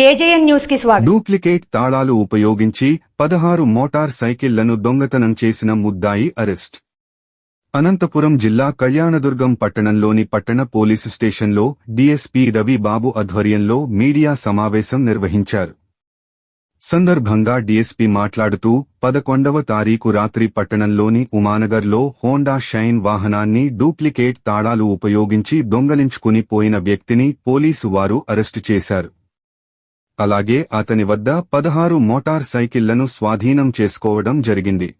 AJN న్యూస్కి స్వాగతం. Duplicate తాళాలు ఉపయోగించి పదహారు మోటార్ సైకిళ్ళను దొంగతనం చేసిన ముద్దాయి అరెస్ట్. అనంతపురం జిల్లా కళ్యాణదుర్గం పట్టణంలోని పట్టణ పోలీసు స్టేషన్లో డీఎస్పీ రవి బాబు ఆధ్వర్యంలో మీడియా సమావేశం నిర్వహించారు. సందర్భంగా డీఎస్పీ మాట్లాడుతూ పదకొండవ తారీఖు రాత్రి పట్టణంలోని ఉమానగర్లో హోండా షైన్ వాహనాన్ని డూప్లికేట్ తాళాలు ఉపయోగించి దొంగలించుకుని పోయిన వ్యక్తిని పోలీసు వారు అరెస్టు చేశారు. అలాగే అతని వద్ద పదహారు మోటార్ సైకిళ్ళను స్వాధీనం చేసుకోవడం జరిగింది.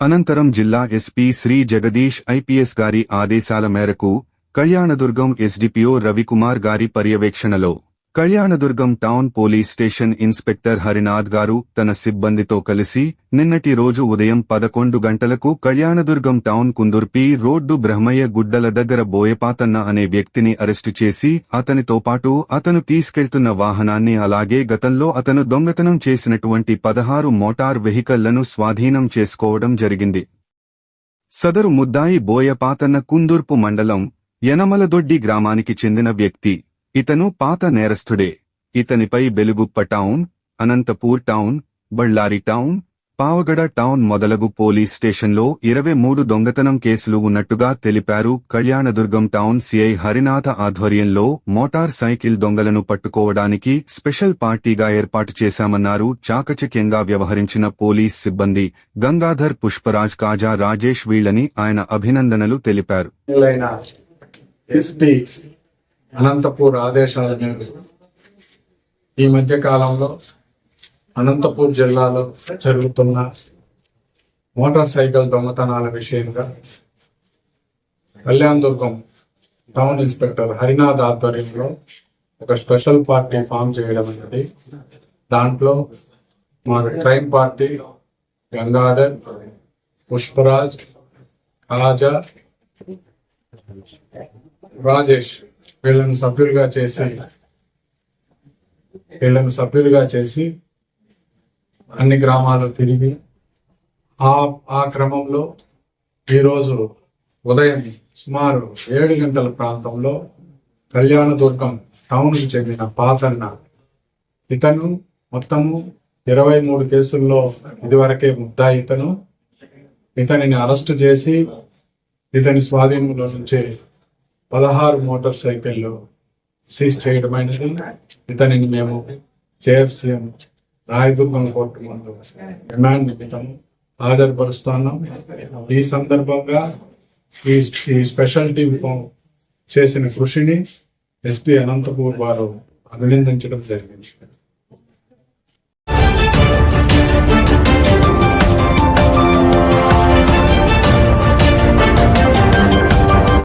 అనంతరం జిల్లా ఎస్పీ శ్రీ జగదీష్ ఐపీఎస్ గారి ఆదేశాల మేరకు కళ్యాణదుర్గం ఎస్డిపిఓ రవికుమార్ గారి పర్యవేక్షణలో Kalyanadurgam town police station inspector Harinath గారు తన సిబ్బందితో కలిసి నిన్నటి రోజు ఉదయం పదకొండు గంటలకు కళ్యాణదుర్గం టౌన్ కుందుర్పి రోడ్డు బ్రహ్మయ్య గుడ్డల దగ్గర బోయపాతన్న అనే వ్యక్తిని అరెస్టు చేసి అతనితో పాటు అతను తీసుకెళ్తున్న వాహనాన్ని అలాగే గతంలో అతను దొంగతనం చేసినటువంటి పదహారు మోటార్ వెహికల్లను స్వాధీనం చేసుకోవడం జరిగింది. సదరు ముద్దాయి బోయపాతన్న కుందుర్పు మండలం యనమలదొడ్డి గ్రామానికి చెందిన వ్యక్తి. ఇతను పాత నేరస్థుడే ఇతనిపై Beluguppa town Anantapur town Ballari town Pavagada town మొదలగు పోలీస్ స్టేషన్లో ఇరవై మూడు దొంగతనం కేసులు ఉన్నట్టుగా తెలిపారు కళ్యాణదుర్గం టౌన్ సిఐ హరినాథ ఆధ్వర్యంలో మోటార్ సైకిల్ దొంగలను పట్టుకోవడానికి స్పెషల్ పార్టీగా ఏర్పాటు చేశామన్నారు చాకచక్యంగా వ్యవహరించిన పోలీస్ సిబ్బంది గంగాధర్ పుష్పరాజ్ కాజా రాజేష్ వీళ్ళని ఆయన అభినందనలు తెలిపారు. అనంతపూర్ ఆదేశాల మేరకు ఈ మధ్య కాలంలో అనంతపూర్ జిల్లాలో జరుగుతున్న మోటార్ సైకిల్ దొంగతనాల విషయంగా కళ్యాణ్ దుర్గం టౌన్ ఇన్స్పెక్టర్ హరినాథ్ ఆధ్వర్యంలో ఒక స్పెషల్ పార్టీ ఫామ్ చేయడం అనేది దాంట్లో మా క్రైమ్ పార్టీ గంగాధర్ పుష్పరాజ్ కాజా రాజేష్ వీళ్ళని సభ్యులుగా చేసి వీళ్ళని సభ్యులుగా చేసి అన్ని గ్రామాలు తిరిగి ఆ ఆ క్రమంలో ఈరోజు ఉదయం సుమారు ఏడు గంటల ప్రాంతంలో కళ్యాణదుర్గం టౌన్కి చెందిన పాతన్న. ఇతను మొత్తము ఇరవై మూడు కేసుల్లో ఇదివరకే ముద్దాయి ఇతను. ఇతనిని అరెస్టు చేసి ఇతని స్వాధీనంలో నుంచి పదహారు మోటార్ సైకిళ్ళు సీజ్ చేయడమైనది ఇతనిని మేము జేఎఫ్సీఎం రాయదుర్గం కోర్టు ముందు డిమాండ్ నిమిత్తం హాజరుపరుస్తున్నాం. ఈ సందర్భంగా ఈ ఈ స్పెషల్ టీమ్ ఫామ్ చేసిన కృషిని ఎస్పీ అనంతపూర్ వారు అభినందించడం జరిగింది.